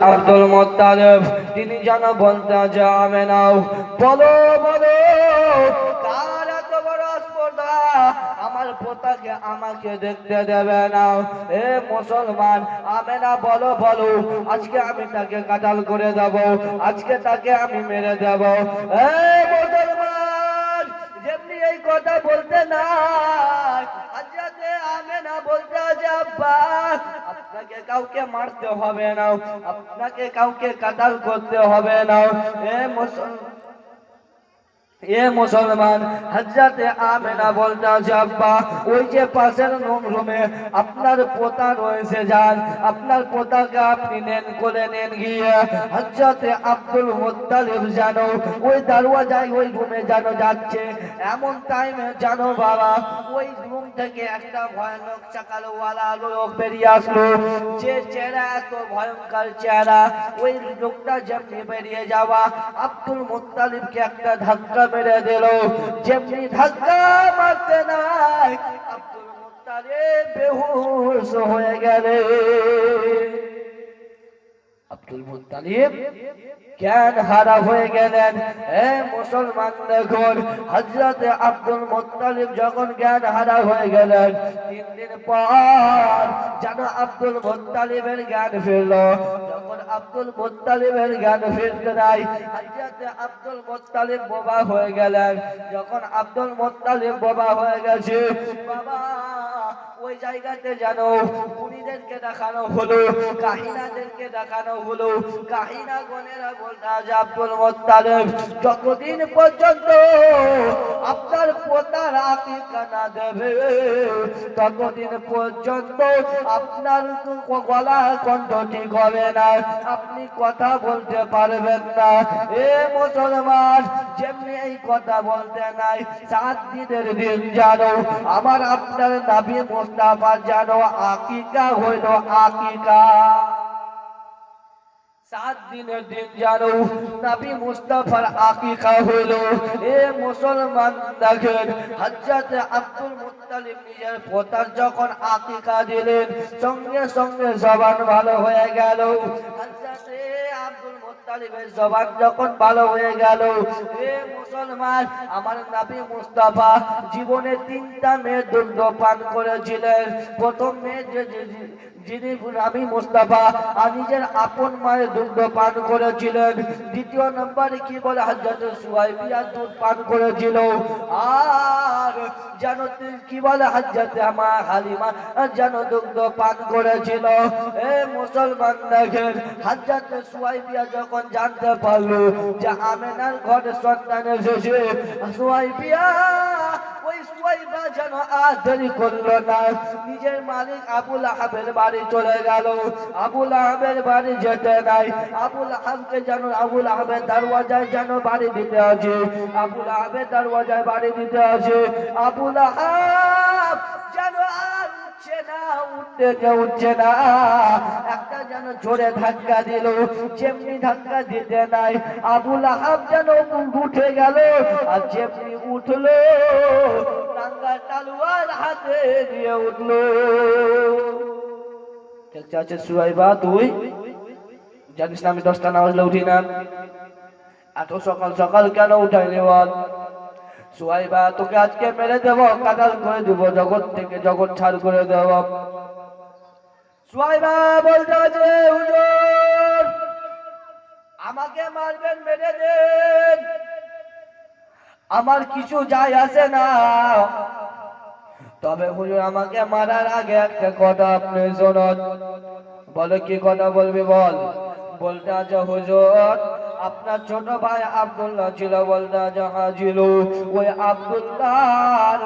আব্দুল মোত্তালেব, তিনি যেন বলতে যাবে নাও বলো বলো, কার এত বড় স্পর্ধা? আমার পোতাকে আমাকে দেখতে দেবে না। এ মুসলমান, আমি না, বলো বলো, আজকে আমি তাকে কাটাল করে দেব, আজকে তাকে আমি মেরে দেব। এ মুসলমান, যেমনি এই কথা বলতে না আজকে আমি না বলতে যাবা। আপনাকে কাউকে মারতে হবে না। আপনাকে কাউকে কাটাল করতে হবে না। এ মুসলমান এ মুসলমান হজরতে আমেনা বলতে আছে আব্বা, ওই যে পাশের রুমে আপনার পোতা রয়েছে, যান। আপনার পোতাকে আপনি নেন করে নেন গিয়ে। হজরতে আব্দুল মুত্তালিব জানো ওই দরওয়াজায়, ওই রুমে জানো যাচ্ছে। এমন টাইমে জানো বাবা, ওই রুম থেকে একটা ভয়ানক চাকালওয়ালা লোক বেরিয়ে আসলো। যে চেহারা এত ভয়ঙ্কর চেহারা, ওই লোকটা যেমনি বেরিয়ে যাওয়া, আব্দুল মুত্তালিবকে একটা ধাক্কা মেরে দিল। যেমনি ধাক্কা মারতে নাই আব্দুল মুক্তারে বেহুশ হয়ে গেলে। আব্দুল মুত্তালিব, জ্ঞান হারা হয়ে গেলেন। এ মুসলমান দেখুন হজরত আব্দুল মুত্তালিব যখন জ্ঞান হারা হয়ে গেলেন, তিন দিন পর যেন আব্দুল মুত্তালিবের জ্ঞান ফিরল। যখন আব্দুল মুত্তালিবের জ্ঞান ফিরতে নাই হজরত আব্দুল মুত্তালিব বোবা হয়ে গেলেন। যখন আব্দুল মুত্তালিব বোবা হয়ে গেছে, বাবা ওই জায়গাতে যেন পুরীদেরকে দেখানো হলো, কাহিনাদেরকে দেখানো হলো কাহিনা গনেরা বলতে আজ আব্দুল মোত্তালেব যতদিন পর্যন্ত আপনার পোতার আকিকা না দেবে। ততদিন পর্যন্ত আপনার গলা কণ্ঠ ঠিক হবে না। আপনি কথা বলতে পারবেন না। এ মুসলমান, যেমনি এই কথা বলতে নাই সাত দিনের দিন জানো, আমার আপনার নাবি মোস্তাফা জানো, আকিকা হইল আকিকা। সাত দিনের দিন জানো মুস্তাফার আকিকা হইল। এ মুসলমান দেখেন আব্দুল নিজের পোতার যখন আকিকা দিলেন, সঙ্গে সঙ্গে জবান ভালো হয়ে গেল। আমার নবী জীবনে তিনটা মেয়ে দুগ্ধ পান করেছিলেন। প্রথম মেয়ে যে- যিনি নবী মুস্তাফা, আর নিজের আপন মায়ের দুগ্ধ পান করেছিলেন। দ্বিতীয় নম্বরে কি বলে হজরত সুয়াইবিয়া দুধ পান করেছিল? আর যেন কি বলে হজরত আমার হালিমা যেন দুগ্ধ পান করেছিল? এ মুসলমান দেখেন হজরত সুয়াইবিয়া যখন জানতে পারল যে আমেনার ঘরে সন্তান এসেছে সুয়াইবিয়া সুয়াইবা যেন আর দেরি করল না। নিজের মালিক আবুল আহাবের বাড়ি চলে গেল। আবুল আহাবের বাড়ি যেতে নাই। আবুল আহাবকে যেন আবুল আহাবের দরওয়াজায় যেন বাড়ি দিতে আছে। আবুল আহাবের দরওয়াজায় বাড়ি উঠছে না, উঠতে উঠছে না। একটা যেন জোরে ধাক্কা দিল, যেমনি ধাক্কা দিতে নাই। আবুল আহাব যেন উঠে গেল, আর যেমনি উঠল, টাঙ্গা তালুয়ার হাতে দিয়ে উঠল। দেখতে আছে সুয়াইবা তুই জানিস না আমি দশটা নামাজলে উঠি না। এত সকাল সকাল কেন উঠাইনি বল? তোকে আজকে মেরে দেবো করে দেবো, জগৎ থেকে জগৎ ছাড় করে দেব। বলতে হুজুর, আমাকে মারবেন, মেরে দেন। আমার কিছু যায় আসে না। তবে হুজুর, আমাকে মারার আগে একটা কথা আপনি শোনন। বলে কি কথা বলবি বল? বলতে আছে, হুজুর আপনার ছোট ভাই আব্দুল্লাহ ছিল বলতে আছে ছিল ওই আব্দুল্লাহর